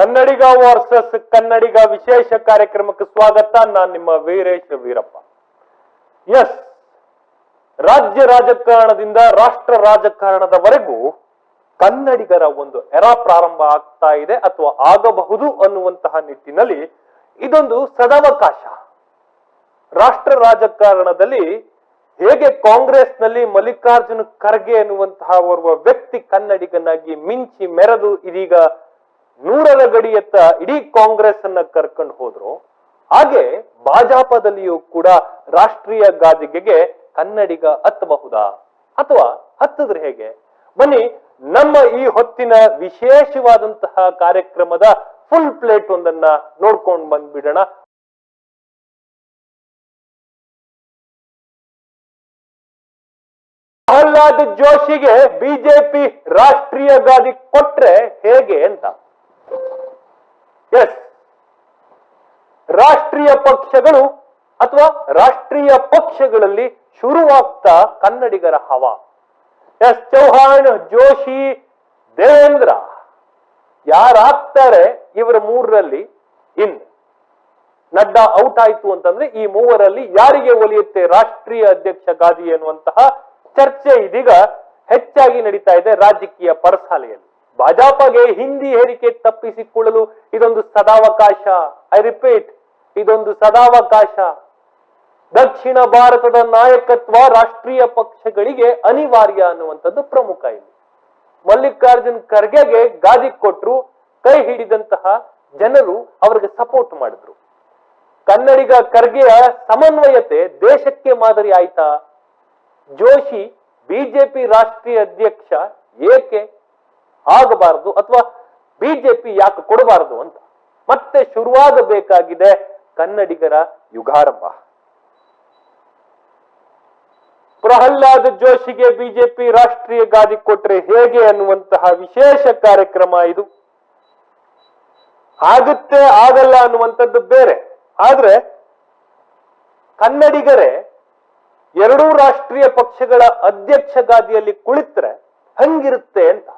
ಕನ್ನಡಿಗ versus, ಕನ್ನಡಿಗ ವಿಶೇಷ ಕಾರ್ಯಕ್ರಮಕ್ಕೆ ಸ್ವಾಗತ. ನಾನು ನಿಮ್ಮ ವೀರೇಶ್ ವೀರಪ್ಪ. ಎಸ್ ರಾಜ್ಯ ರಾಜಕಾರಣದಿಂದ ರಾಷ್ಟ್ರ ರಾಜಕಾರಣದವರೆಗೂ ಕನ್ನಡಿಗರ ಒಂದು ಎರ ಪ್ರಾರಂಭ ಆಗ್ತಾ ಇದೆ ಅಥವಾ ಆಗಬಹುದು ಅನ್ನುವಂತಹ ನಿಟ್ಟಿನಲ್ಲಿ ಇದೊಂದು ಸದಾವಕಾಶ. ರಾಷ್ಟ್ರ ರಾಜಕಾರಣದಲ್ಲಿ ಹೇಗೆ ಕಾಂಗ್ರೆಸ್ನಲ್ಲಿ ಮಲ್ಲಿಕಾರ್ಜುನ ಖರ್ಗೆ ಎನ್ನುವಂತಹ ಓರ್ವ ವ್ಯಕ್ತಿ ಕನ್ನಡಿಗನಾಗಿ ಮಿಂಚಿ ಮೆರೆದು ಇದೀಗ ನೂರರ ಗಡಿಯತ್ತ ಇಡೀ ಕಾಂಗ್ರೆಸ್ ಅನ್ನ ಕರ್ಕೊಂಡು ಹೋದ್ರು. ಹಾಗೆ ಭಾಜಪದಲ್ಲಿಯೂ ಕೂಡ ರಾಷ್ಟ್ರೀಯ ಗಾದಿಗೆಗೆ ಕನ್ನಡಿಗ ಹತ್ತಬಹುದಾ? ಅಥವಾ ಹತ್ತಿದ್ರೆ ಹೇಗೆ? ಬನ್ನಿ, ನಮ್ಮ ಈ ಹೊತ್ತಿನ ವಿಶೇಷವಾದಂತಹ ಕಾರ್ಯಕ್ರಮದ ಫುಲ್ ಪ್ಲೇಟ್ ಒಂದನ್ನ ನೋಡ್ಕೊಂಡು ಬಂದ್ಬಿಡೋಣ. ಪ್ರಹ್ಲಾದ್ ಜೋಶಿಗೆ ಬಿಜೆಪಿ ರಾಷ್ಟ್ರೀಯ ಗಾದಿ ಕೊಟ್ರೆ ಹೇಗೆ ಅಂತ. ಎಸ್ ರಾಷ್ಟ್ರೀಯ ಪಕ್ಷಗಳು ಅಥವಾ ರಾಷ್ಟ್ರೀಯ ಪಕ್ಷಗಳಲ್ಲಿ ಶುರುವಾಗ್ತಾ ಕನ್ನಡಿಗರ ಹವಾ. ಎಸ್ ಚೌಹಾಣ್, ಜೋಶಿ, ದೇವೇಂದ್ರ. ಯಾರಾಗ್ತಾರೆ ಇವರ ಮೂರರಲ್ಲಿ? ಇನ್. ನಡ್ಡಾ ಔಟ್ ಆಯ್ತು ಅಂತಂದ್ರೆ ಈ ಮೂವರಲ್ಲಿ ಯಾರಿಗೆ ಒಲಿಯುತ್ತೆ ರಾಷ್ಟ್ರೀಯ ಅಧ್ಯಕ್ಷ ಗಾದಿ ಎನ್ನುವಂತಹ ಚರ್ಚೆ ಇದೀಗ ಹೆಚ್ಚಾಗಿ ನಡೀತಾ ಇದೆ ರಾಜಕೀಯ ಪರಸಾಲೆಯಲ್ಲಿ. ಭಾಜಪಗೆ ಹಿಂದಿ ಹೇಳಿಕೆ ತಪ್ಪಿಸಿಕೊಳ್ಳಲು ಇದೊಂದು ಸದಾವಕಾಶ. ಐ ರಿಪೀಟ್ ಇದೊಂದು ಸದಾವಕಾಶ. ದಕ್ಷಿಣ ಭಾರತದ ನಾಯಕತ್ವ ರಾಷ್ಟ್ರೀಯ ಪಕ್ಷಗಳಿಗೆ ಅನಿವಾರ್ಯ ಅನ್ನುವಂಥದ್ದು ಪ್ರಮುಖ ಇಲ್ಲಿ. ಮಲ್ಲಿಕಾರ್ಜುನ್ ಖರ್ಗೆಗೆ ಗಾದಿ ಕೊಟ್ಟರು ಕೈ ಹಿಡಿದಂತಹ ಜನರು ಅವರಿಗೆ ಸಪೋರ್ಟ್ ಮಾಡಿದ್ರು. ಕನ್ನಡಿಗ ಖರ್ಗೆಯ ಸಮನ್ವಯತೆ ದೇಶಕ್ಕೆ ಮಾದರಿ ಆಯ್ತಾ? ಜೋಶಿ, ಬಿಜೆಪಿ ರಾಷ್ಟ್ರೀಯ ಅಧ್ಯಕ್ಷ ಏಕೆ ಆಗಬಾರದು ಅಥವಾ ಬಿಜೆಪಿ ಯಾಕೆ ಕೊಡಬಾರದು ಅಂತ. ಮತ್ತೆ ಶುರುವಾಗಬೇಕಾಗಿದೆ ಕನ್ನಡಿಗರ ಯುಗಾರಂಭ. ಪ್ರಹ್ಲಾದ್ ಜೋಶಿಗೆ ಬಿಜೆಪಿ ರಾಷ್ಟ್ರೀಯ ಗಾದಿ ಕೊಟ್ರೆ ಹೇಗೆ ಅನ್ನುವಂತಹ ವಿಶೇಷ ಕಾರ್ಯಕ್ರಮ ಇದು. ಆಗುತ್ತೆ, ಆಗಲ್ಲ ಅನ್ನುವಂಥದ್ದು ಬೇರೆ. ಆದ್ರೆ ಕನ್ನಡಿಗರೇ ಎರಡೂ ರಾಷ್ಟ್ರೀಯ ಪಕ್ಷಗಳ ಅಧ್ಯಕ್ಷ ಗಾದಿಯಲ್ಲಿ ಕುಳಿತರೆ ಹಂಗಿರುತ್ತೆ ಅಂತ.